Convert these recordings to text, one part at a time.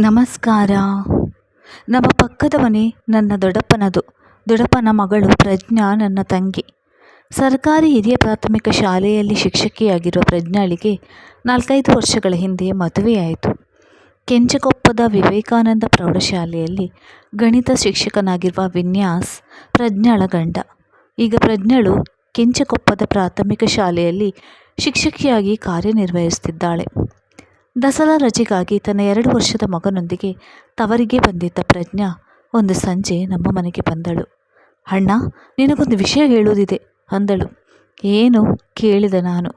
ನಮಸ್ಕಾರ. ನಮ್ಮ ಪಕ್ಕದ ನನ್ನ ದೊಡ್ಡಪ್ಪನದು. ದೊಡ್ಡಪ್ಪನ ಮಗಳು ಪ್ರಜ್ಞಾ ನನ್ನ ತಂಗಿ. ಸರ್ಕಾರಿ ಹಿರಿಯ ಪ್ರಾಥಮಿಕ ಶಾಲೆಯಲ್ಲಿ ಶಿಕ್ಷಕಿಯಾಗಿರುವ ಪ್ರಜ್ಞಾಳಿಗೆ ನಾಲ್ಕೈದು ವರ್ಷಗಳ ಹಿಂದೆ ಮದುವೆಯಾಯಿತು. ಕೆಂಚಕೊಪ್ಪದ ವಿವೇಕಾನಂದ ಪ್ರೌಢಶಾಲೆಯಲ್ಲಿ ಗಣಿತ ಶಿಕ್ಷಕನಾಗಿರುವ ವಿನ್ಯಾಸ್ ಪ್ರಜ್ಞಾಳ ಗಂಡ. ಈಗ ಪ್ರಜ್ಞಳು ಕೆಂಚಕೊಪ್ಪದ ಪ್ರಾಥಮಿಕ ಶಾಲೆಯಲ್ಲಿ ಶಿಕ್ಷಕಿಯಾಗಿ ಕಾರ್ಯನಿರ್ವಹಿಸುತ್ತಿದ್ದಾಳೆ. ದಸರಾ ರಜೆಗಾಗಿ ತನ್ನ ಎರಡು ವರ್ಷದ ಮಗನೊಂದಿಗೆ ತವರಿಗೆ ಬಂದಿದ್ದ ಪ್ರಜ್ಞಾ ಒಂದು ಸಂಜೆ ನಮ್ಮ ಮನೆಗೆ ಬಂದಳು. ಅಣ್ಣ, ನಿನಗೊಂದು ವಿಷಯ ಹೇಳುವುದಿದೆ ಅಂದಳು. ಏನು? ಕೇಳಿದೆ ನಾನು.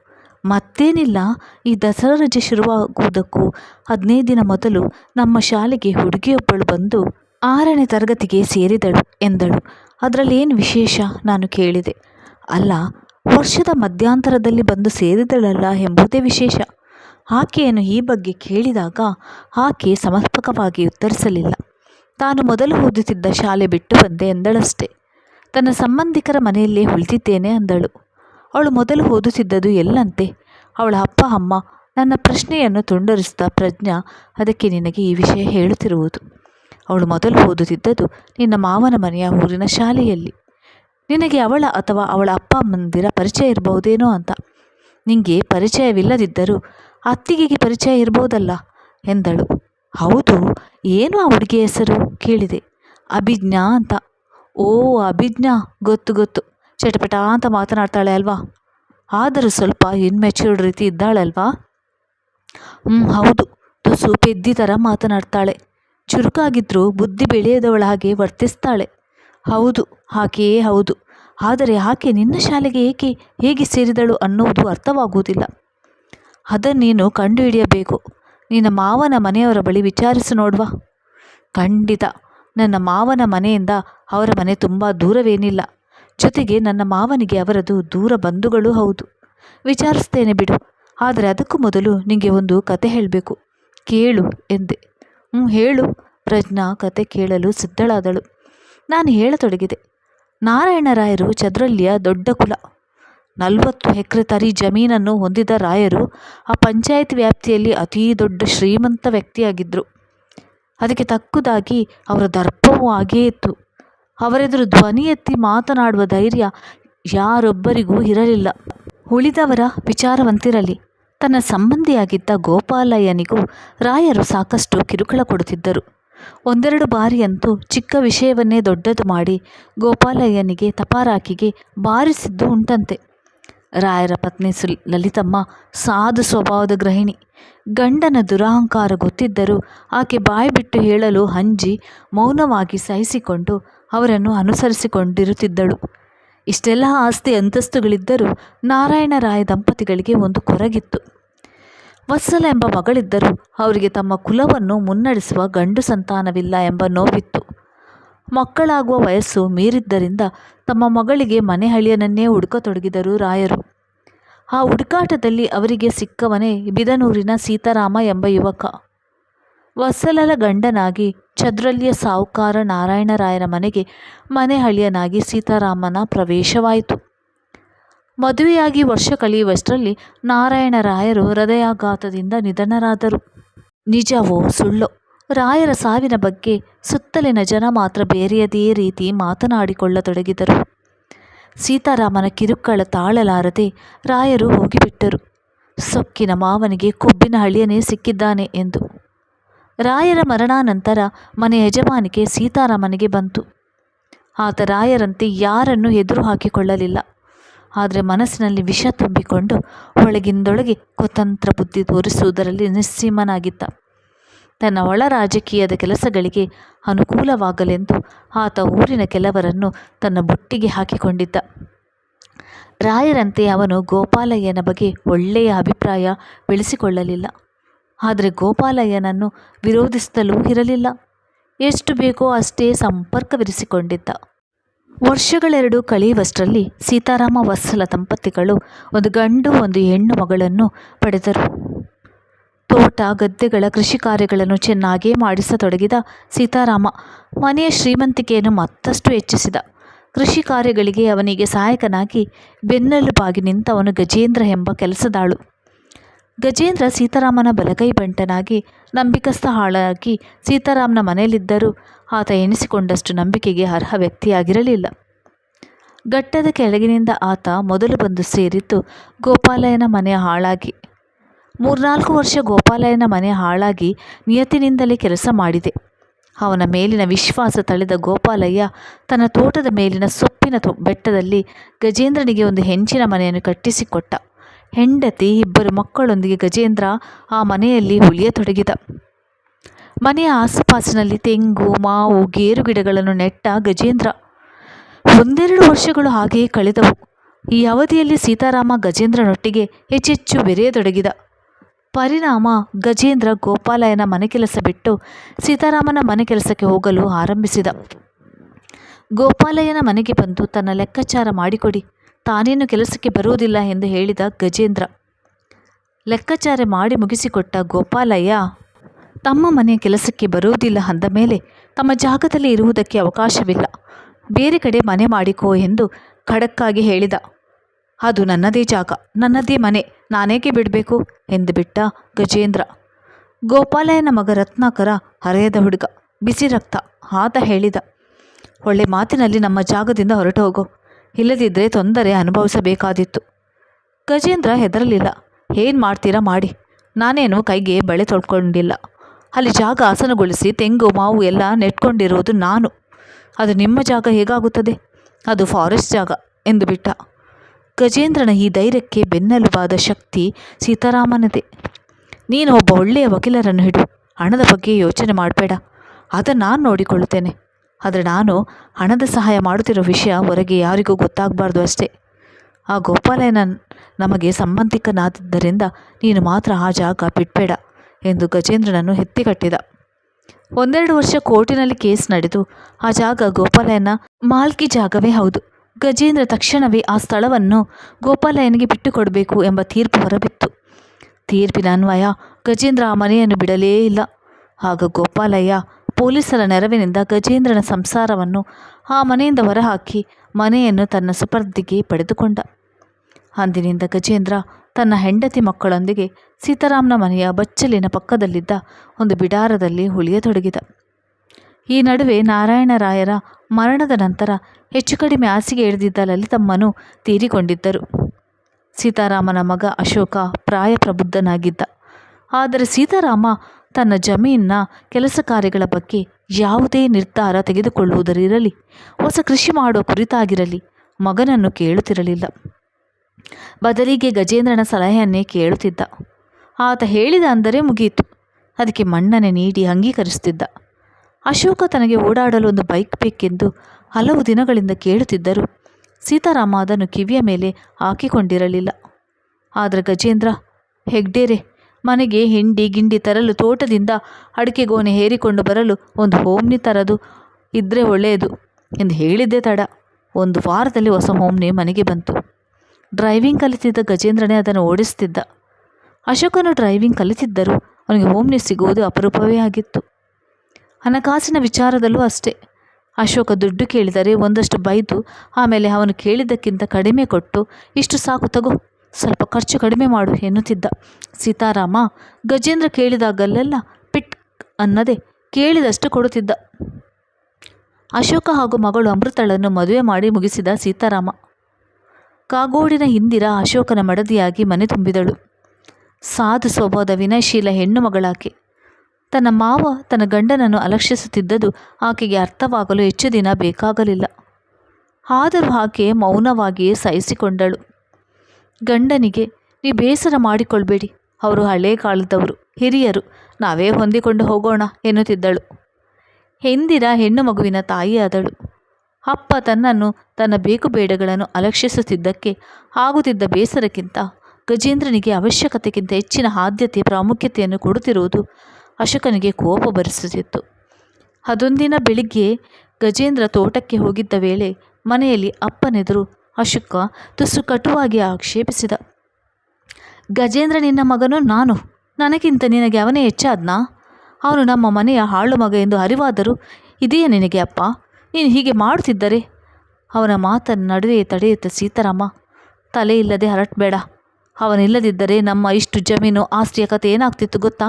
ಮತ್ತೇನಿಲ್ಲ, ಈ ದಸರಾ ರಜೆ ಶುರುವಾಗುವುದಕ್ಕೂ ಹದಿನೈದು ದಿನ ಮೊದಲು ನಮ್ಮ ಶಾಲೆಗೆ ಹುಡುಗಿಯೊಬ್ಬಳು ಬಂದು ಆರನೇ ತರಗತಿಗೆ ಸೇರಿದಳು, ಎಂದಳು. ಅದರಲ್ಲಿ ಏನು ವಿಶೇಷ? ನಾನು ಕೇಳಿದೆ. ಅಲ್ಲ, ವರ್ಷದ ಮಧ್ಯಾಂತರದಲ್ಲಿ ಬಂದು ಸೇರಿದಳಲ್ಲ ಎಂಬುದೇ ವಿಶೇಷ. ಆಕೆಯನ್ನು ಈ ಬಗ್ಗೆ ಕೇಳಿದಾಗ ಆಕೆ ಸಮರ್ಪಕವಾಗಿ ಉತ್ತರಿಸಲಿಲ್ಲ. ತಾನು ಮೊದಲು ಓದುತ್ತಿದ್ದ ಶಾಲೆ ಬಿಟ್ಟು ಬಂದೆ ಎಂದಳಷ್ಟೆ ತನ್ನ ಸಂಬಂಧಿಕರ ಮನೆಯಲ್ಲೇ ಉಳಿದಿದ್ದೇನೆ ಅಂದಳು. ಅವಳು ಮೊದಲು ಓದುತ್ತಿದ್ದದು ಎಲ್ಲಂತೆ. ಅವಳ ಅಪ್ಪ, ಅಮ್ಮ ನನ್ನ ಪ್ರಶ್ನೆಯನ್ನು ತುಂಡರಿಸಿದ ಪ್ರಜ್ಞಾ ಅದಕ್ಕೆ ನಿನಗೆ ಈ ವಿಷಯ ಹೇಳುತ್ತಿರುವುದು. ಅವಳು ಮೊದಲು ಓದುತ್ತಿದ್ದದು ನಿನ್ನ ಮಾವನ ಮನೆಯ ಊರಿನ ಶಾಲೆಯಲ್ಲಿ. ನಿನಗೆ ಅವಳ ಅಥವಾ ಅವಳ ಅಪ್ಪ ಅಮ್ಮಂದಿರ ಪರಿಚಯ ಇರಬಹುದೇನೋ ಅಂತ. ನಿಂಗೆ ಪರಿಚಯವಿಲ್ಲದಿದ್ದರೂ ಅತ್ತಿಗೆಗೆ ಪರಿಚಯ ಇರ್ಬೋದಲ್ಲ? ಎಂದಳು. ಹೌದು, ಏನು ಆ ಹುಡುಗಿಯ ಹೆಸರು? ಕೇಳಿದೆ. ಅಭಿಜ್ಞಾ ಅಂತ. ಓ, ಅಭಿಜ್ಞಾ. ಗೊತ್ತು ಗೊತ್ತು. ಚಟಪಟ ಅಂತ ಮಾತನಾಡ್ತಾಳೆ ಅಲ್ವಾ? ಆದರೂ ಸ್ವಲ್ಪ ಇನ್ಮೆಚ್ಯೂರ್ಡ್ ರೀತಿ ಇದ್ದಾಳಲ್ವಾ? ಹ್ಞೂ ಹೌದು. ತುಸು ಪೆದ್ದಿ ಥರ ಮಾತನಾಡ್ತಾಳೆ. ಚುರುಕಾಗಿದ್ದರೂ ಬುದ್ಧಿ ಬೆಳೆಯದವಳ ಹಾಗೆ ವರ್ತಿಸ್ತಾಳೆ. ಹೌದು ಆಕೆಯೇ ಹೌದು. ಆದರೆ ಆಕೆ ನಿನ್ನ ಶಾಲೆಗೆ ಏಕೆ ಹೇಗೆ ಸೇರಿದಳು ಅನ್ನುವುದು ಅರ್ಥವಾಗುವುದಿಲ್ಲ. ಅದನ್ನೇನು ಕಂಡುಹಿಡಿಯಬೇಕು. ನಿನ್ನ ಮಾವನ ಮನೆಯವರ ಬಳಿ ವಿಚಾರಿಸಿ ನೋಡುವ. ಖಂಡಿತ, ನನ್ನ ಮಾವನ ಮನೆಯಿಂದ ಅವರ ಮನೆ ತುಂಬ ದೂರವೇನಿಲ್ಲ. ಜೊತೆಗೆ ನನ್ನ ಮಾವನಿಗೆ ಅವರದು ದೂರ ಬಂಧುಗಳೂ ಹೌದು. ವಿಚಾರಿಸ್ತೇನೆ ಬಿಡು, ಆದರೆ ಅದಕ್ಕೂ ಮೊದಲು ನಿಮಗೆ ಒಂದು ಕತೆ ಹೇಳಬೇಕು. ಕೇಳು ಎಂದೆ. ಹ್ಞೂ ಹೇಳು. ಪ್ರಜ್ಞಾ ಕತೆ ಕೇಳಲು ಸಿದ್ಧಳಾದಳು. ನಾನು ಹೇಳತೊಡಗಿದೆ. ನಾರಾಯಣರಾಯರು ಚದ್ರಳ್ಳಿಯ ದೊಡ್ಡ ಕುಲ. ನಲವತ್ತು ಎಕರೆ ತರಿ ಜಮೀನನ್ನು ಹೊಂದಿದ ರಾಯರು ಆ ಪಂಚಾಯತ್ ವ್ಯಾಪ್ತಿಯಲ್ಲಿ ಅತೀ ದೊಡ್ಡ ಶ್ರೀಮಂತ ವ್ಯಕ್ತಿಯಾಗಿದ್ದರು ಅದಕ್ಕೆ ತಕ್ಕುದಾಗಿ ಅವರ ದರ್ಪವೂ ಹಾಗೇ ಇತ್ತು. ಅವರೆದುರು ಧ್ವನಿ ಎತ್ತಿ ಮಾತನಾಡುವ ಧೈರ್ಯ ಯಾರೊಬ್ಬರಿಗೂ ಇರಲಿಲ್ಲ. ಉಳಿದವರ ವಿಚಾರವಂತಿರಲಿ. ತನ್ನ ಸಂಬಂಧಿಯಾಗಿದ್ದ ಗೋಪಾಲಯ್ಯನಿಗೂ ರಾಯರು ಸಾಕಷ್ಟು ಕಿರುಕುಳ ಕೊಡುತ್ತಿದ್ದರು. ಒಂದೆರಡು ಬಾರಿಯಂತೂ ಚಿಕ್ಕ ವಿಷಯವನ್ನೇ ದೊಡ್ಡದು ಮಾಡಿ ಗೋಪಾಲಯ್ಯನಿಗೆ ತಪಾರಾಕಿಗೆ ಬಾರಿಸಿದ್ದು ಉಂಟಂತೆ. ರಾಯರ ಪತ್ನಿ ಸು ಲಲಿತಮ್ಮ ಸಾಧು ಸ್ವಭಾವದ ಗೃಹಿಣಿ. ಗಂಡನ ದುರಹಂಕಾರ ಗೊತ್ತಿದ್ದರೂ ಆಕೆ ಬಾಯಿ ಬಿಟ್ಟು ಹೇಳಲು ಹಂಜಿ ಮೌನವಾಗಿ ಸಹಿಸಿಕೊಂಡು ಅವರನ್ನು ಅನುಸರಿಸಿಕೊಂಡಿರುತ್ತಿದ್ದಳು. ಇಷ್ಟೆಲ್ಲ ಆಸ್ತಿ ಅಂತಸ್ತುಗಳಿದ್ದರೂ ನಾರಾಯಣರಾಯ ದಂಪತಿಗಳಿಗೆ ಒಂದು ಕೊರಗಿತ್ತು. ವತ್ಸಲ ಎಂಬ ಮಗಳಿದ್ದರೂ ಅವರಿಗೆ ತಮ್ಮ ಕುಲವನ್ನು ಮುನ್ನಡೆಸುವ ಗಂಡು ಸಂತಾನವಿಲ್ಲ ಎಂಬ ನೋವಿತ್ತು. ಮಕ್ಕಳಾಗುವ ವಯಸ್ಸು ಮೀರಿದ್ದರಿಂದ ತಮ್ಮ ಮಗಳಿಗೆ ಮನೆ ಹಳಿಯನನ್ನೇ ಹುಡುಕತೊಡಗಿದರು ರಾಯರು. ಆ ಹುಡುಕಾಟದಲ್ಲಿ ಅವರಿಗೆ ಸಿಕ್ಕವನೇ ಬಿದನೂರಿನ ಸೀತಾರಾಮ ಎಂಬ ಯುವಕ. ವಸಲಲ ಗಂಡನಾಗಿ ಚದ್ರಲ್ಲಿಯ ಸಾಹುಕಾರ ನಾರಾಯಣರಾಯರ ಮನೆಗೆ ಮನೆ ಹಳಿಯನಾಗಿ ಸೀತಾರಾಮನ ಪ್ರವೇಶವಾಯಿತು. ಮದುವೆಯಾಗಿ ವರ್ಷ ಕಳೆಯುವಷ್ಟರಲ್ಲಿ ನಾರಾಯಣರಾಯರು ಹೃದಯಾಘಾತದಿಂದ ನಿಧನರಾದರು. ನಿಜವೋ ಸುಳ್ಳೋ? ರಾಯರ ಸಾವಿನ ಬಗ್ಗೆ ಸುತ್ತಲಿನ ಜನ ಮಾತ್ರ ಬೇರೆಯದೇ ರೀತಿ ಮಾತನಾಡಿಕೊಳ್ಳತೊಡಗಿದರು. ಸೀತಾರಾಮನ ಕಿರುಕಳ ತಾಳಲಾರದೆ ರಾಯರು ಹೋಗಿಬಿಟ್ಟರು. ಸೊಕ್ಕಿನ ಮಾವನಿಗೆ ಕೊಬ್ಬಿನ ಹಳಿಯನೇ ಸಿಕ್ಕಿದ್ದಾನೆ ಎಂದು. ರಾಯರ ಮರಣಾನಂತರ ಮನೆ ಯಜಮಾನಿಕೆ ಸೀತಾರಾಮನಿಗೆ ಬಂತು. ಆತ ರಾಯರಂತೆ ಯಾರನ್ನು ಎದುರು ಹಾಕಿಕೊಳ್ಳಲಿಲ್ಲ. ಆದರೆ ಮನಸ್ಸಿನಲ್ಲಿ ವಿಷ ತುಂಬಿಕೊಂಡು ಒಳಗಿಂದೊಳಗೆ ಕುತಂತ್ರ ಬುದ್ಧಿ ತೋರಿಸುವುದರಲ್ಲಿ ನಿಸ್ಸೀಮನಾಗಿದ್ದ. ತನ್ನ ಒಳ ರಾಜಕೀಯದ ಕೆಲಸಗಳಿಗೆ ಅನುಕೂಲವಾಗಲೆಂದು ಆತ ಊರಿನ ಕೆಲವರನ್ನು ತನ್ನ ಬುಟ್ಟಿಗೆ ಹಾಕಿಕೊಂಡಿದ್ದ. ರಾಯರಂತೆ ಅವನು ಗೋಪಾಲಯ್ಯನ ಬಗ್ಗೆ ಒಳ್ಳೆಯ ಅಭಿಪ್ರಾಯ ಬೆಳೆಸಿಕೊಳ್ಳಲಿಲ್ಲ. ಆದರೆ ಗೋಪಾಲಯ್ಯನನ್ನು ವಿರೋಧಿಸಲೂ ಇರಲಿಲ್ಲ. ಎಷ್ಟು ಬೇಕೋ ಅಷ್ಟೇ ಸಂಪರ್ಕವಿರಿಸಿಕೊಂಡಿದ್ದ. ವರ್ಷಗಳೆರಡು ಕಳೆಯುವಷ್ಟರಲ್ಲಿ ಸೀತಾರಾಮ ವತ್ಸಲ ದಂಪತಿಗಳು ಒಂದು ಗಂಡು ಒಂದು ಹೆಣ್ಣು ಮಗಳನ್ನು ಪಡೆದರು. ತೋಟ, ಗದ್ದೆಗಳ ಕೃಷಿ ಕಾರ್ಯಗಳನ್ನು ಚೆನ್ನಾಗೇ ಮಾಡಿಸತೊಡಗಿದ ಸೀತಾರಾಮ, ಮನೆಯ ಶ್ರೀಮಂತಿಕೆಯನ್ನು ಮತ್ತಷ್ಟು ಹೆಚ್ಚಿಸಿದ. ಕೃಷಿ ಕಾರ್ಯಗಳಿಗೆ ಅವನಿಗೆ ಸಹಾಯಕನಾಗಿ ಬೆನ್ನೆಲುಬಾಗಿ ನಿಂತವನು ಗಜೇಂದ್ರ ಎಂಬ ಕೆಲಸದಾಳು. ಗಜೇಂದ್ರ ಸೀತಾರಾಮನ ಬಲಗೈ ಬಂಟನಾಗಿ ನಂಬಿಕಸ್ಥ ಹಾಳಾಗಿ ಸೀತಾರಾಮನ ಮನೆಯಲ್ಲಿದ್ದರೂ ಆತ ಎನಿಸಿಕೊಂಡಷ್ಟು ನಂಬಿಕೆಗೆ ಅರ್ಹ ವ್ಯಕ್ತಿಯಾಗಿರಲಿಲ್ಲ. ಘಟ್ಟದ ಕೆಳಗಿನಿಂದ ಆತ ಮೊದಲು ಬಂದು ಸೇರಿದ್ದು ಗೋಪಾಲಯ್ಯನ ಮನೆಯ ಹಾಳಾಗಿ. ಮೂರ್ನಾಲ್ಕು ವರ್ಷ ಗೋಪಾಲಯ್ಯನ ಮನೆ ಹಾಳಾಗಿ ನಿಯತ್ತಿನಿಂದಲೇ ಕೆಲಸ ಮಾಡಿದೆ. ಅವನ ಮೇಲಿನ ವಿಶ್ವಾಸ ತಳೆದ ಗೋಪಾಲಯ್ಯ ತನ್ನ ತೋಟದ ಮೇಲಿನ ಸೊಪ್ಪಿನ ತೊ, ಬೆಟ್ಟದಲ್ಲಿ ಗಜೇಂದ್ರನಿಗೆ ಒಂದು ಹೆಂಚಿನ ಮನೆಯನ್ನು ಕಟ್ಟಿಸಿಕೊಟ್ಟ. ಹೆಂಡತಿ, ಇಬ್ಬರು ಮಕ್ಕಳೊಂದಿಗೆ ಗಜೇಂದ್ರ ಆ ಮನೆಯಲ್ಲಿ ಉಳಿಯತೊಡಗಿದ. ಮನೆಯ ಆಸುಪಾಸಿನಲ್ಲಿ ತೆಂಗು, ಮಾವು, ಗೇರು ಗಿಡಗಳನ್ನು ನೆಟ್ಟ ಗಜೇಂದ್ರ. ಒಂದೆರಡು ವರ್ಷಗಳು ಹಾಗೆಯೇ ಕಳೆದವು. ಈ ಅವಧಿಯಲ್ಲಿ ಸೀತಾರಾಮ ಗಜೇಂದ್ರನೊಟ್ಟಿಗೆ ಹೆಚ್ಚೆಚ್ಚು ಬೆರೆಯತೊಡಗಿದ. ಪರಿಣಾಮ ಗಜೇಂದ್ರ ಗೋಪಾಲಯ್ಯನ ಮನೆ ಕೆಲಸ ಬಿಟ್ಟು ಸೀತಾರಾಮನ ಮನೆ ಕೆಲಸಕ್ಕೆ ಹೋಗಲು ಆರಂಭಿಸಿದ. ಗೋಪಾಲಯ್ಯನ ಮನೆಗೆ ಬಂದು ತನ್ನ ಲೆಕ್ಕಾಚಾರ ಮಾಡಿಕೊಡಿ. ತಾನೇನು ಕೆಲಸಕ್ಕೆ ಬರುವುದಿಲ್ಲ ಎಂದು ಹೇಳಿದ ಗಜೇಂದ್ರ. ಲೆಕ್ಕಾಚಾರ ಮಾಡಿ ಮುಗಿಸಿಕೊಟ್ಟ ಗೋಪಾಲಯ್ಯ, ತಮ್ಮ ಮನೆಯ ಕೆಲಸಕ್ಕೆ ಬರುವುದಿಲ್ಲ ಅಂದ ಮೇಲೆ ತಮ್ಮ ಜಾಗದಲ್ಲಿ ಇರುವುದಕ್ಕೆ ಅವಕಾಶವಿಲ್ಲ. ಬೇರೆ ಕಡೆ ಮನೆ ಮಾಡಿಕೋ ಎಂದು ಖಡಕ್ಕಾಗಿ ಹೇಳಿದ. ಅದು ನನ್ನದೇ ಜಾಗ, ನನ್ನದೇ ಮನೆ, ನಾನೇಕೆ ಬಿಡಬೇಕು? ಎಂದು ಬಿಟ್ಟ ಗಜೇಂದ್ರ. ಗೋಪಾಲಯ್ಯನ ಮಗ ರತ್ನಾಕರ ಹರೆಯದ ಹುಡುಗ, ಬಿಸಿ ರಕ್ತ ಆತ ಹೇಳಿದ. ಒಳ್ಳೆ ಮಾತಿನಲ್ಲಿ ನಮ್ಮ ಜಾಗದಿಂದ ಹೊರಟು ಹೋಗೋ. ಇಲ್ಲದಿದ್ದರೆ ತೊಂದರೆ ಅನುಭವಿಸಬೇಕಾದಿತ್ತು. ಗಜೇಂದ್ರ ಹೆದರಲಿಲ್ಲ. ಏನು ಮಾಡ್ತೀರಾ ಮಾಡಿ. ನಾನೇನು ಕೈಗೆ ಬಳೆ ತೊಳ್ಕೊಂಡಿಲ್ಲ. ಅಲ್ಲಿ ಜಾಗ ಆಸನಗೊಳಿಸಿ ತೆಂಗು, ಮಾವು ಎಲ್ಲ ನೆಟ್ಕೊಂಡಿರೋದು ನಾನು. ಅದು ನಿಮ್ಮ ಜಾಗ ಹೇಗಾಗುತ್ತದೆ? ಅದು ಫಾರೆಸ್ಟ್ ಜಾಗ, ಎಂದು ಬಿಟ್ಟ. ಗಜೇಂದ್ರನ ಈ ಧೈರ್ಯಕ್ಕೆ ಬೆನ್ನೆಲುಬಾದ ಶಕ್ತಿ ಸೀತಾರಾಮನದೇ. ನೀನು ಒಬ್ಬ ಒಳ್ಳೆಯ ವಕೀಲರನ್ನು ಹಿಡು, ಹಣದ ಬಗ್ಗೆ ಯೋಚನೆ ಮಾಡಬೇಡ. ಅದನ್ನು ನಾನು ನೋಡಿಕೊಳ್ಳುತ್ತೇನೆ. ಆದರೆ ನಾನು ಹಣದ ಸಹಾಯ ಮಾಡುತ್ತಿರೋ ವಿಷಯ ಹೊರಗೆ ಯಾರಿಗೂ ಗೊತ್ತಾಗಬಾರ್ದು ಅಷ್ಟೇ. ಆ ಗೋಪಾಲಯ್ಯನ ನಮಗೆ ಸಂಬಂಧಿಕನಾದದ್ದರಿಂದ ನೀನು ಮಾತ್ರ ಆ ಜಾಗ ಬಿಡಬೇಡ ಎಂದು ಗಜೇಂದ್ರನನ್ನು ಎತ್ತಿಕಟ್ಟಿದ ಒಂದೆರಡು ವರ್ಷ ಕೋರ್ಟಿನಲ್ಲಿ ಕೇಸ್ ನಡೆದು ಆ ಜಾಗ ಗೋಪಾಲಯ್ಯನ ಮಾಲ್ಕಿ ಜಾಗವೇ ಹೌದು. ಗಜೇಂದ್ರ ತಕ್ಷಣವೇ ಆ ಸ್ಥಳವನ್ನು ಗೋಪಾಲಯ್ಯನಿಗೆ ಬಿಟ್ಟುಕೊಡಬೇಕು ಎಂಬ ತೀರ್ಪು ಹೊರಬಿತ್ತು. ತೀರ್ಪಿನ ಅನ್ವಯ ಗಜೇಂದ್ರ ಆ ಮನೆಯನ್ನು ಬಿಡಲೇ ಇಲ್ಲ. ಆಗ ಗೋಪಾಲಯ್ಯ ಪೊಲೀಸರ ನೆರವಿನಿಂದ ಗಜೇಂದ್ರನ ಸಂಸಾರವನ್ನು ಆ ಮನೆಯಿಂದ ಹೊರಹಾಕಿ ಮನೆಯನ್ನು ತನ್ನ ಸುಪರ್ದಿಗೆ ಪಡೆದುಕೊಂಡ. ಅಂದಿನಿಂದ ಗಜೇಂದ್ರ ತನ್ನ ಹೆಂಡತಿ ಮಕ್ಕಳೊಂದಿಗೆ ಸೀತಾರಾಮನ ಮನೆಯ ಬಚ್ಚಲಿನ ಪಕ್ಕದಲ್ಲಿದ್ದ ಒಂದು ಬಿಡಾರದಲ್ಲಿ ಉಳಿಯತೊಡಗಿದ. ಈ ನಡುವೆ ನಾರಾಯಣರಾಯರ ಮರಣದ ನಂತರ ಹೆಚ್ಚು ಕಡಿಮೆ ಹಾಸಿಗೆ ಹಿಡಿದಿದ್ದ ಲಲಿತಮ್ಮನು ತೀರಿಕೊಂಡಿದ್ದರು. ಸೀತಾರಾಮನ ಮಗ ಅಶೋಕ ಪ್ರಾಯ ಪ್ರಬುದ್ಧನಾಗಿದ್ದ. ಆದರೆ ಸೀತಾರಾಮ ತನ್ನ ಜಮೀನಿನ ಕೆಲಸ ಕಾರ್ಯಗಳ ಬಗ್ಗೆ ಯಾವುದೇ ನಿರ್ಧಾರ ತೆಗೆದುಕೊಳ್ಳುವುದರಿರಲಿ, ಹೊಸ ಕೃಷಿ ಮಾಡುವ ಕುರಿತಾಗಿರಲಿ, ಮಗನನ್ನು ಕೇಳುತ್ತಿರಲಿಲ್ಲ. ಬದಲಿಗೆ ಗಜೇಂದ್ರನ ಸಲಹೆಯನ್ನೇ ಕೇಳುತ್ತಿದ್ದ. ಆತ ಹೇಳಿದ ಅಂದರೆ ಮುಗಿಯಿತು ಅದಕ್ಕೆ ಮನ್ನಣೆ ನೀಡಿ ಅಂಗೀಕರಿಸುತ್ತಿದ್ದ. ಅಶೋಕ ತನಗೆ ಓಡಾಡಲು ಒಂದು ಬೈಕ್ ಬೇಕೆಂದು ಹಲವು ದಿನಗಳಿಂದ ಕೇಳುತ್ತಿದ್ದರು. ಸೀತಾರಾಮ ಅದನ್ನು ಕಿವಿಯ ಮೇಲೆ ಹಾಕಿಕೊಂಡಿರಲಿಲ್ಲ. ಆದರೆ ಗಜೇಂದ್ರ, ಹೆಗ್ಡೇರೆ, ಮನೆಗೆ ಹಿಂಡಿ ಗಿಂಡಿ ತರಲು ತೋಟದಿಂದ ಅಡಿಕೆ ಗೋಣೆ ಹೇರಿಕೊಂಡು ಬರಲು ಒಂದು ಹೋಮ್ನಿ ತರದು ಇದ್ದರೆ ಒಳ್ಳೆಯದು ಎಂದು ಹೇಳಿದ್ದೆ ತಡ. ಒಂದು ವಾರದಲ್ಲಿ ಹೊಸ ಹೋಮ್ನಿ ಮನೆಗೆ ಬಂತು. ಡ್ರೈವಿಂಗ್ ಕಲಿತಿದ್ದ ಗಜೇಂದ್ರನೇ ಅದನ್ನು ಓಡಿಸ್ತಿದ್ದ. ಅಶೋಕನು ಡ್ರೈವಿಂಗ್ ಕಲಿತಿದ್ದರು ಅವನಿಗೆ ಹೋಮ್ನಿ ಸಿಗುವುದು ಅಪರೂಪವೇ ಆಗಿತ್ತು. ಹಣಕಾಸಿನ ವಿಚಾರದಲ್ಲೂ ಅಷ್ಟೇ. ಅಶೋಕ ದುಡ್ಡು ಕೇಳಿದರೆ ಒಂದಷ್ಟು ಬೈದು, ಆಮೇಲೆ ಅವನು ಕೇಳಿದ್ದಕ್ಕಿಂತ ಕಡಿಮೆ ಕೊಟ್ಟು, ಇಷ್ಟು ಸಾಕು ತಗೋ, ಸ್ವಲ್ಪ ಖರ್ಚು ಕಡಿಮೆ ಮಾಡು ಎನ್ನುತ್ತಿದ್ದ. ಸೀತಾರಾಮ ಗಜೇಂದ್ರ ಕೇಳಿದಾಗಲೆಲ್ಲ ಪಿಟ್ ಅನ್ನದೆ ಕೇಳಿದಷ್ಟು ಕೊಡುತ್ತಿದ್ದ. ಅಶೋಕ ಹಾಗೂ ಮಗಳು ಅಮೃತಳನ್ನು ಮದುವೆ ಮಾಡಿ ಮುಗಿಸಿದ ಸೀತಾರಾಮ. ಕಾಗೋಡಿನ ಹಿಂದಿರ ಅಶೋಕನ ಮಡದಿಯಾಗಿ ಮನೆ ತುಂಬಿದಳು. ಸಾಧು ಸ್ವಭಾವದ ವಿನಯಶೀಲ ಹೆಣ್ಣು ಮಗಳಾಕೆ ತನ್ನ ಮಾವ ತನ್ನ ಗಂಡನನ್ನು ಅಲಕ್ಷಿಸುತ್ತಿದ್ದದು ಆಕೆಗೆ ಅರ್ಥವಾಗಲು ಹೆಚ್ಚು ದಿನ ಬೇಕಾಗಲಿಲ್ಲ. ಆದರೂ ಆಕೆ ಮೌನವಾಗಿಯೇ ಸಹಿಸಿಕೊಂಡಳು. ಗಂಡನಿಗೆ, ನೀ ಬೇಸರ ಮಾಡಿಕೊಳ್ಬೇಡಿ. ಅವರು ಹಳೇ ಕಾಲದವರು. ಹಿರಿಯರು. ನಾವೇ ಹೊಂದಿಕೊಂಡು ಹೋಗೋಣ ಎನ್ನುತ್ತಿದ್ದಳು. ಹೆಂದಿರ ಹೆಣ್ಣು ಮಗುವಿನ ತಾಯಿಯಾದಳು ಅಪ್ಪ ತನ್ನನ್ನು ತನ್ನ ಬೇಕು ಬೇಡಗಳನ್ನು ಅಲಕ್ಷಿಸುತ್ತಿದ್ದಕ್ಕೆ ಆಗುತ್ತಿದ್ದ ಬೇಸರಕ್ಕಿಂತ ಗಜೇಂದ್ರನಿಗೆ ಅವಶ್ಯಕತೆಗಿಂತ ಹೆಚ್ಚಿನ ಆದ್ಯತೆ ಪ್ರಾಮುಖ್ಯತೆಯನ್ನು ಕೊಡುತ್ತಿರುವುದು ಅಶೋಕನಿಗೆ ಕೋಪ ಬರಿಸುತ್ತಿತ್ತು ಅದೊಂದಿನ ಬೆಳಿಗ್ಗೆ ಗಜೇಂದ್ರ ತೋಟಕ್ಕೆ ಹೋಗಿದ್ದ ವೇಳೆ ಮನೆಯಲ್ಲಿ ಅಪ್ಪನೆದುರು ಅಶೋಕ ತುಸು ಕಟುವಾಗಿ ಆಕ್ಷೇಪಿಸಿದ. ಗಜೇಂದ್ರ, ನಿನ್ನ ಮಗನು ನಾನು. ನನಗಿಂತ ನಿನಗೆ ಅವನೇ ಹೆಚ್ಚಾದ್ನಾ? ಅವನು ನಮ್ಮ ಮನೆಯ ಹಾಳು ಮಗ ಎಂದು ಅರಿವಾದರೂ ಇದೆಯೇ ನಿನಗೆ ಅಪ್ಪ? ನೀನು ಹೀಗೆ ಮಾಡುತ್ತಿದ್ದರೆ? ಅವನ ಮಾತನ್ನು ನಡುವೆ ತಡೆಯುತ್ತ ಸೀತಾರಾಮ, ತಲೆ ಇಲ್ಲದೆ ಹರಟಬೇಡ. ಅವನಿಲ್ಲದಿದ್ದರೆ ನಮ್ಮ ಇಷ್ಟು ಜಮೀನು ಆಸ್ತಿಯ ಕತೆ ಏನಾಗ್ತಿತ್ತು ಗೊತ್ತಾ?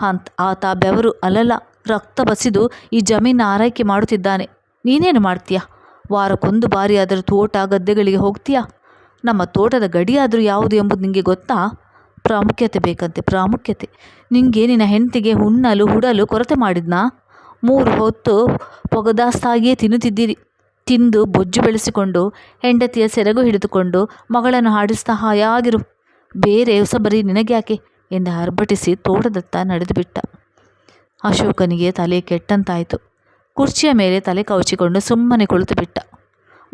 ಅಂತ ಆತ ಬೆವರು ಅಲಲ ರಕ್ತ ಬಸಿದು ಈ ಜಮೀನ ಆರೈಕೆ ಮಾಡುತ್ತಿದ್ದಾನೆ. ನೀನೇನು ಮಾಡ್ತೀಯಾ? ವಾರಕ್ಕೊಂದು ಬಾರಿ ಅದರ ತೋಟ ಗದ್ದೆಗಳಿಗೆ ಹೋಗ್ತೀಯಾ? ನಮ್ಮ ತೋಟದ ಗಡಿಯಾದರೂ ಯಾವುದು ಎಂಬುದು ನಿಮಗೆ ಗೊತ್ತಾ? ಪ್ರಾಮುಖ್ಯತೆ ಬೇಕಂತೆ, ಪ್ರಾಮುಖ್ಯತೆ. ನಿಂಗೆ ನಿನ್ನ ಹೆಂಡತಿಗೆ ಹುಣ್ಣಲು, ಹುಡಲು ಕೊರತೆ ಮಾಡಿದ್ನಾ? ಮೂರು ಹೊತ್ತು ಪೊಗದಾಸ್ತಾಗಿಯೇ ತಿನ್ನುತ್ತಿದ್ದೀರಿ. ತಿಂದು ಬೊಜ್ಜು ಬೆಳೆಸಿಕೊಂಡು, ಹೆಂಡತಿಯ ಸೆರಗು ಹಿಡಿದುಕೊಂಡು ಮಗಳನ್ನು ಹಾಡಿಸ್ತಾ ಹಾಯಾಗಿರು. ಬೇರೆ ಹೊಸಬರಿ ನಿನಗ್ಯಾಕೆ? ಎಂದು ಹರ್ಬಟಿಸಿ ತೋಟದತ್ತ ನಡೆದುಬಿಟ್ಟ. ಅಶೋಕನಿಗೆ ತಲೆ ಕೆಟ್ಟಂತಾಯಿತು. ಕುರ್ಚಿಯ ಮೇಲೆ ತಲೆ ಕವಚಿಕೊಂಡು ಸುಮ್ಮನೆ ಕುಳಿತು ಬಿಟ್ಟ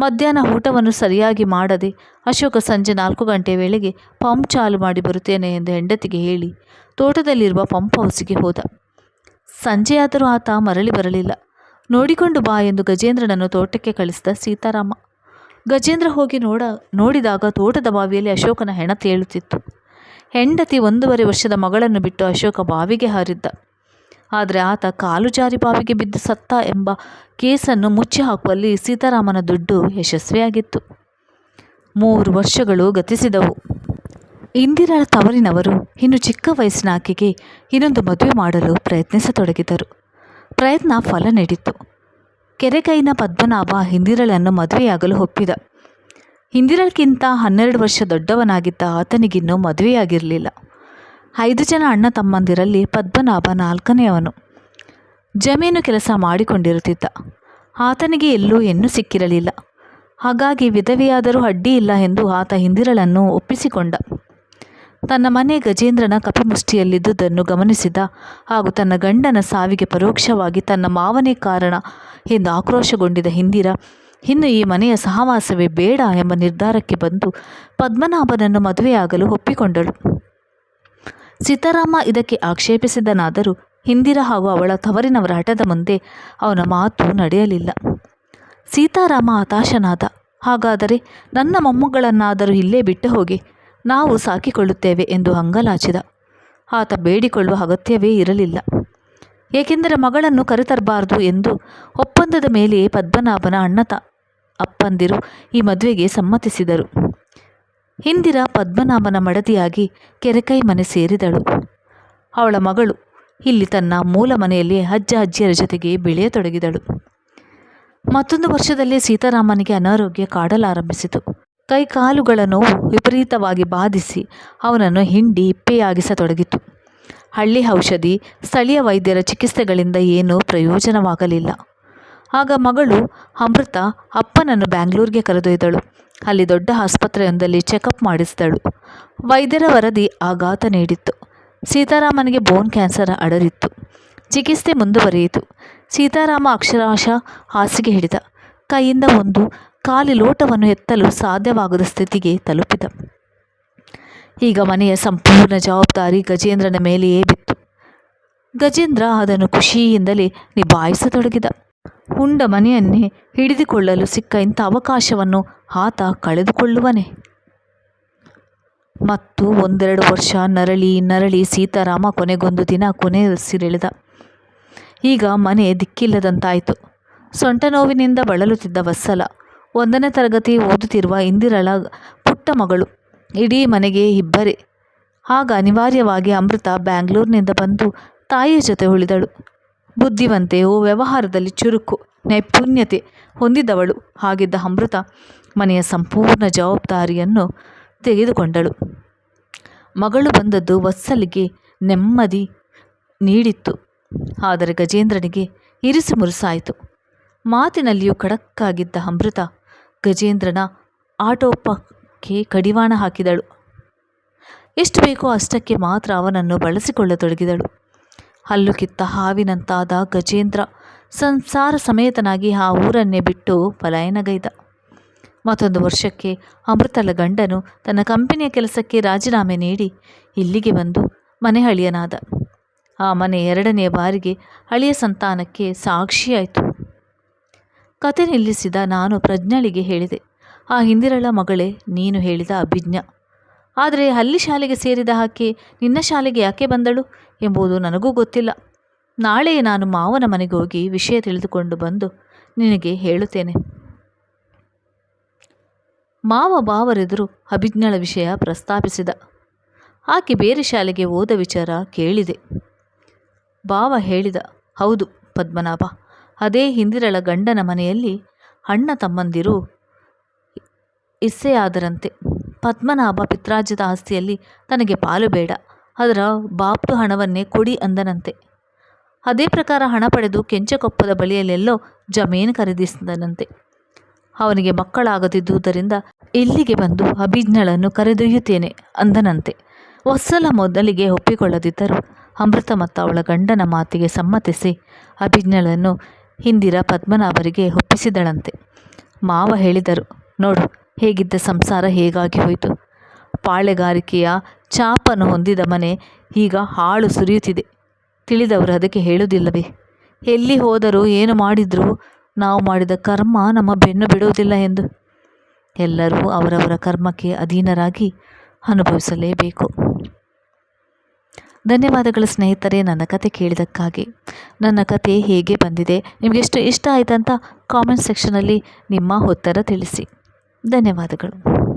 ಮಧ್ಯಾಹ್ನ ಊಟವನ್ನು ಸರಿಯಾಗಿ ಮಾಡದೆ ಅಶೋಕ ಸಂಜೆ ನಾಲ್ಕು ಗಂಟೆ ವೇಳೆಗೆ ಪಂಪ್ ಚಾಲು ಮಾಡಿ ಬರುತ್ತೇನೆ ಎಂದು ಹೆಂಡತಿಗೆ ಹೇಳಿ ತೋಟದಲ್ಲಿರುವ ಪಂಪ್ ಹೌಸಿಗೆ ಹೋದ. ಸಂಜೆಯಾದರೂ ಆತ ಮರಳಿ ಬರಲಿಲ್ಲ. ನೋಡಿಕೊಂಡು ಬಾ ಎಂದು ಗಜೇಂದ್ರನನ್ನು ತೋಟಕ್ಕೆ ಕಳಿಸಿದ ಸೀತಾರಾಮ. ಗಜೇಂದ್ರ ಹೋಗಿ ನೋಡ, ನೋಡಿದಾಗ ತೋಟದ ಬಾವಿಯಲ್ಲಿ ಅಶೋಕನ ಹೆಣ ತೇಲುತ್ತಿತ್ತು. ಹೆಂಡತಿ ಒಂದೂವರೆ ವರ್ಷದ ಮಗಳನ್ನು ಬಿಟ್ಟು ಅಶೋಕ ಬಾವಿಗೆ ಹಾರಿದ್ದ. ಆದರೆ ಆತ ಕಾಲು ಜಾರಿ ಬಾವಿಗೆ ಬಿದ್ದು ಸತ್ತ ಎಂಬ ಕೇಸನ್ನು ಮುಚ್ಚಿ ಹಾಕುವಲ್ಲಿ ಸೀತಾರಾಮನ ದುಡ್ಡು ಯಶಸ್ವಿಯಾಗಿತ್ತು. ಮೂರು ವರ್ಷಗಳು ಗತಿಸಿದವು. ಇಂದಿರಾಳ ತವರಿನವರು ಇನ್ನು ಚಿಕ್ಕ ವಯಸ್ಸಿನ ಆಕೆಗೆ ಇನ್ನೊಂದು ಮದುವೆ ಮಾಡಲು ಪ್ರಯತ್ನಿಸತೊಡಗಿದರು. ಪ್ರಯತ್ನ ಫಲ ನೀಡಿತು ಕೆರೆಕೈನ ಪದ್ಮನಾಭ ಇಂದಿರಳನ್ನು ಮದುವೆಯಾಗಲು ಒಪ್ಪಿದ. ಇಂದಿರಳ್ಗಿಂತ ಹನ್ನೆರಡು ವರ್ಷ ದೊಡ್ಡವನಾಗಿದ್ದ ಆತನಿಗಿನ್ನೂ ಮದುವೆಯಾಗಿರಲಿಲ್ಲ. ಐದು ಜನ ಅಣ್ಣ ತಮ್ಮಂದಿರಲ್ಲಿ ಪದ್ಮನಾಭ ನಾಲ್ಕನೆಯವನು ಜಮೀನು ಕೆಲಸ ಮಾಡಿಕೊಂಡಿರುತ್ತಿದ್ದ. ಆತನಿಗೆ ಎಲ್ಲೂ ಹೆಣ್ಣು ಸಿಕ್ಕಿರಲಿಲ್ಲ. ಹಾಗಾಗಿ ವಿಧವೆಯಾದರೂ ಅಡ್ಡಿ ಇಲ್ಲ ಎಂದು ಆತ ಹಿಂದಿರಳನ್ನು ಒಪ್ಪಿಸಿಕೊಂಡ. ತನ್ನ ಮನೆ ಗಜೇಂದ್ರನ ಕಪಿಮುಷ್ಟಿಯಲ್ಲಿದ್ದುದನ್ನು ಗಮನಿಸಿದ ಹಾಗೂ ತನ್ನ ಗಂಡನ ಸಾವಿಗೆ ಪರೋಕ್ಷವಾಗಿ ತನ್ನ ಮಾವನೇ ಕಾರಣ ಎಂದು ಆಕ್ರೋಶಗೊಂಡಿದ್ದ ಇಂದಿರ ಇನ್ನು ಈ ಮನೆಯ ಸಹವಾಸವೇ ಬೇಡ ಎಂಬ ನಿರ್ಧಾರಕ್ಕೆ ಬಂದು ಪದ್ಮನಾಭನನ್ನು ಮದುವೆಯಾಗಲು ಒಪ್ಪಿಕೊಂಡಳು. ಸೀತಾರಾಮ ಇದಕ್ಕೆ ಆಕ್ಷೇಪಿಸಿದನಾದರೂ ಹಿಂದಿರ ಹಾಗೂ ಅವಳ ತವರಿನವರ ಹಠದ ಮುಂದೆ ಅವನ ಮಾತು ನಡೆಯಲಿಲ್ಲ. ಸೀತಾರಾಮ ಹತಾಶನಾದ, ಹಾಗಾದರೆ ನನ್ನ ಮೊಮ್ಮಗಳನ್ನಾದರೂ ಇಲ್ಲೇ ಬಿಟ್ಟು ಹೋಗಿ ನಾವು ಸಾಕಿಕೊಳ್ಳುತ್ತೇವೆ ಎಂದು ಅಂಗಲಾಚಿದ ಆತ ಬೇಡಿಕೊಳ್ಳುವ ಅಗತ್ಯವೇ ಇರಲಿಲ್ಲ. ಏಕೆಂದರೆ ಮಗಳನ್ನು ಕರೆತರಬಾರದು ಎಂದು ಒಪ್ಪಂದದ ಮೇಲೆಯೇ ಪದ್ಮನಾಭನ ಅಣ್ಣತ ಅಪ್ಪಂದಿರು ಈ ಮದುವೆಗೆ ಸಮ್ಮತಿಸಿದರು. ಹಿಂದಿರ ಪದ್ಮನಾಭನ ಮಡದಿಯಾಗಿ ಕೆರೆಕೈ ಮನೆ ಸೇರಿದಳು. ಅವಳ ಮಗಳು ಇಲ್ಲಿ ತನ್ನ ಮೂಲ ಮನೆಯಲ್ಲಿ ಅಜ್ಜ ಅಜ್ಜಿಯರ ಜೊತೆಗೆ ಬೆಳೆಯತೊಡಗಿದಳು. ಮತ್ತೊಂದು ವರ್ಷದಲ್ಲಿ ಸೀತಾರಾಮನಿಗೆ ಅನಾರೋಗ್ಯ ಕಾಡಲಾರಂಭಿಸಿತು. ಕೈಕಾಲುಗಳ ನೋವು ವಿಪರೀತವಾಗಿ ಬಾಧಿಸಿ ಅವನನ್ನು ಹಿಂಡಿ ಇಪ್ಪೆಯಾಗಿಸತೊಡಗಿತು. ಹಳ್ಳಿ ಔಷಧಿ, ಸ್ಥಳೀಯ ವೈದ್ಯರ ಚಿಕಿತ್ಸೆಗಳಿಂದ ಏನೂ ಪ್ರಯೋಜನವಾಗಲಿಲ್ಲ. ಆಗ ಮಗಳು ಅಮೃತ ಅಪ್ಪನನ್ನು ಬ್ಯಾಂಗ್ಳೂರಿಗೆ ಕರೆದೊಯ್ದಳು. ಅಲ್ಲಿ ದೊಡ್ಡ ಆಸ್ಪತ್ರೆಯೊಂದಲ್ಲಿ ಚೆಕಪ್ ಮಾಡಿಸಿದಳು. ವೈದ್ಯರ ವರದಿ ಆಘಾತ ನೀಡಿತ್ತು. ಸೀತಾರಾಮನಿಗೆ ಬೋನ್ ಕ್ಯಾನ್ಸರ್ ಅಡರಿತ್ತು. ಚಿಕಿತ್ಸೆ ಮುಂದುವರಿಯಿತು. ಸೀತಾರಾಮ ಅಕ್ಷರಾಶ ಹಾಸಿಗೆ ಹಿಡಿದ. ಕೈಯಿಂದ ಒಂದು ಖಾಲಿ ಲೋಟವನ್ನು ಎತ್ತಲು ಸಾಧ್ಯವಾಗದ ಸ್ಥಿತಿಗೆ ತಲುಪಿದ. ಈಗ ಮನೆಯ ಸಂಪೂರ್ಣ ಜವಾಬ್ದಾರಿ ಗಜೇಂದ್ರನ ಮೇಲೆಯೇ ಬಿತ್ತು. ಗಜೇಂದ್ರ ಅದನ್ನು ಖುಷಿಯಿಂದಲೇ ನಿಭಾಯಿಸತೊಡಗಿದ. ಉಂಡ ಮನೆಯನ್ನೇ ಹಿಡಿದುಕೊಳ್ಳಲು ಸಿಕ್ಕ ಇಂಥ ಅವಕಾಶವನ್ನು ಆತ ಕಳೆದುಕೊಳ್ಳುವನೆ. ಮತ್ತು ಒಂದೆರಡು ವರ್ಷ ನರಳಿ ನರಳಿ ಸೀತಾರಾಮ ಕೊನೆಗೊಂದು ದಿನ ಕೊನೆಯುಸಿರೆಳೆದ ಈಗ ಮನೆ ದಿಕ್ಕಿಲ್ಲದಂತಾಯಿತು. ಸೊಂಟ ನೋವಿನಿಂದ ಬಳಲುತ್ತಿದ್ದ ವತ್ಸಲ ಒಂದನೇ ತರಗತಿ ಓದುತ್ತಿರುವ ಇಂದಿರಳ ಪುಟ್ಟ ಮಗಳು. ಇಡೀ ಮನೆಗೆ ಇಬ್ಬರೇ. ಆಗ ಅನಿವಾರ್ಯವಾಗಿ ಅಮೃತ ಬ್ಯಾಂಗ್ಳೂರಿನಿಂದ ಬಂದು ತಾಯಿಯ ಜೊತೆ ಉಳಿದಳು. ಬುದ್ಧಿವಂತೆಯು ವ್ಯವಹಾರದಲ್ಲಿ ಚುರುಕು, ನೈಪುಣ್ಯತೆ ಹೊಂದಿದವಳು. ಹಾಗಿದ್ದ ಅಮೃತ ಮನೆಯ ಸಂಪೂರ್ಣ ಜವಾಬ್ದಾರಿಯನ್ನು ತೆಗೆದುಕೊಂಡಳು. ಮಗಳು ಬಂದದ್ದು ವತ್ಸಲಿಗೆ ನೆಮ್ಮದಿ ನೀಡಿತ್ತು. ಆದರೆ ಗಜೇಂದ್ರನಿಗೆ ಇರಿಸು ಮುರುಸಾಯಿತು. ಮಾತಿನಲ್ಲಿಯೂ ಖಡಕ್ಕಾಗಿದ್ದ ಅಮೃತ ಗಜೇಂದ್ರನ ಆಟೋಪಕ್ಕೆ ಕಡಿವಾಣ ಹಾಕಿದಳು. ಎಷ್ಟು ಬೇಕೋ ಅಷ್ಟಕ್ಕೆ ಮಾತ್ರ ಅವನನ್ನು ಬಳಸಿಕೊಳ್ಳತೊಡಗಿದಳು. ಹಲ್ಲು ಕಿತ್ತ ಹಾವಿನಂತಾದ ಗಜೇಂದ್ರ ಸಂಸಾರ ಸಮೇತನಾಗಿ ಆ ಊರನ್ನೇ ಬಿಟ್ಟು ಪಲಾಯನಗೈದ. ಮತ್ತೊಂದು ವರ್ಷಕ್ಕೆ ಅಮೃತಲ ಗಂಡನು ತನ್ನ ಕಂಪನಿಯ ಕೆಲಸಕ್ಕೆ ರಾಜೀನಾಮೆ ನೀಡಿ ಇಲ್ಲಿಗೆ ಬಂದು ಮನೆ ಹಳಿಯನಾದ ಆ ಮನೆ ಎರಡನೆಯ ಬಾರಿಗೆ ಹಳಿಯ ಸಂತಾನಕ್ಕೆ ಸಾಕ್ಷಿಯಾಯಿತು. ಕತೆ ನಿಲ್ಲಿಸಿದ ನಾನು ಪ್ರಜ್ಞಳಿಗೆ ಹೇಳಿದೆ, ಆ ಹಿಂದಿರಳ ಮಗಳೇ, ನೀನು ಹೇಳಿದ ಅಭಿಜ್ಞ. ಆದರೆ ಅಲ್ಲಿ ಶಾಲೆಗೆ ಸೇರಿದ ಆಕೆ ನಿನ್ನ ಶಾಲೆಗೆ ಯಾಕೆ ಬಂದಳು ಎಂಬುದು ನನಗೂ ಗೊತ್ತಿಲ್ಲ. ನಾಳೆ ನಾನು ಮಾವನ ಮನೆಗೆ ಹೋಗಿ ವಿಷಯ ತಿಳಿದುಕೊಂಡು ಬಂದು ನಿನಗೆ ಹೇಳುತ್ತೇನೆ. ಮಾವ ಬಾವರೆದುರು ಅಭಿಜ್ಞಳ ವಿಷಯ ಪ್ರಸ್ತಾಪಿಸಿದ. ಆಕೆ ಬೇರೆ ಶಾಲೆಗೆ ಹೋದ ವಿಚಾರ ಕೇಳಿದೆ. ಬಾವ ಹೇಳಿದ, ಹೌದು ಪದ್ಮನಾಭ, ಅದೇ ಹಿಂದಿರಳ ಗಂಡನ ಮನೆಯಲ್ಲಿ ಅಣ್ಣ ತಮ್ಮಂದಿರು ಇಸ್ಸೆಯಾದರಂತೆ. ಪದ್ಮನಾಭ ಪಿತ್ರಾರ್ಜಿತ ಆಸ್ತಿಯಲ್ಲಿ ತನಗೆ ಪಾಲು ಬೇಡ. ಅದರ ಬಾಪ್ತು ಹಣವನ್ನೇ ಕೊಡಿ ಅಂದನಂತೆ. ಅದೇ ಪ್ರಕಾರ ಹಣ ಪಡೆದು ಕೆಂಚಕೊಪ್ಪದ ಬಳಿಯಲ್ಲೆಲ್ಲೋ ಜಮೀನು ಖರೀದಿಸಿದನಂತೆ. ಅವನಿಗೆ ಮಕ್ಕಳಾಗದಿದ್ದುದರಿಂದ ಇಲ್ಲಿಗೆ ಬಂದು ಅಭಿಜ್ಞಳನ್ನು ಕರೆದೊಯ್ಯುತ್ತೇನೆ ಅಂದನಂತೆ. ವತ್ಸಲ ಮೊದಲಿಗೆ ಒಪ್ಪಿಕೊಳ್ಳದಿದ್ದರೂ ಅಮೃತ ಮತ್ತು ಅವಳ ಗಂಡನ ಮಾತಿಗೆ ಸಮ್ಮತಿಸಿ ಅಭಿಜ್ಞಳನ್ನು ಹಿಂದಿರ ಪದ್ಮನಾಭರಿಗೆ ಒಪ್ಪಿಸಿದಳಂತೆ. ಮಾವ ಹೇಳಿದರು, ನೋಡು ಹೇಗಿದ್ದ ಸಂಸಾರ ಹೇಗಾಗಿ ಹೋಯಿತು? ಪಾಳೆಗಾರಿಕೆಯ ಚಾಪನ್ನು ಹೊಂದಿದ ಮನೆ ಈಗ ಹಾಳು ಸುರಿಯುತ್ತಿದೆ. ತಿಳಿದವರು ಅದಕ್ಕೆ ಹೇಳುವುದಿಲ್ಲವೇ? ಎಲ್ಲಿ ಹೋದರೂ ಏನು ಮಾಡಿದರೂ ನಾವು ಮಾಡಿದ ಕರ್ಮ ನಮ್ಮ ಬೆನ್ನು ಬಿಡುವುದಿಲ್ಲ ಎಂದು. ಎಲ್ಲರೂ ಅವರವರ ಕರ್ಮಕ್ಕೆ ಅಧೀನರಾಗಿ ಅನುಭವಿಸಲೇಬೇಕು. ಧನ್ಯವಾದಗಳು ಸ್ನೇಹಿತರೆ, ನನ್ನ ಕತೆ ಕೇಳಿದಕ್ಕಾಗಿ. ನನ್ನ ಕತೆ ಹೇಗೆ ಬಂದಿದೆ? ನಿಮಗೆಷ್ಟು ಇಷ್ಟ ಆಯಿತಂತ ಕಾಮೆಂಟ್ ಸೆಕ್ಷನಲ್ಲಿ ನಿಮ್ಮ ಉತ್ತರ ತಿಳಿಸಿ. ಧನ್ಯವಾದಗಳು.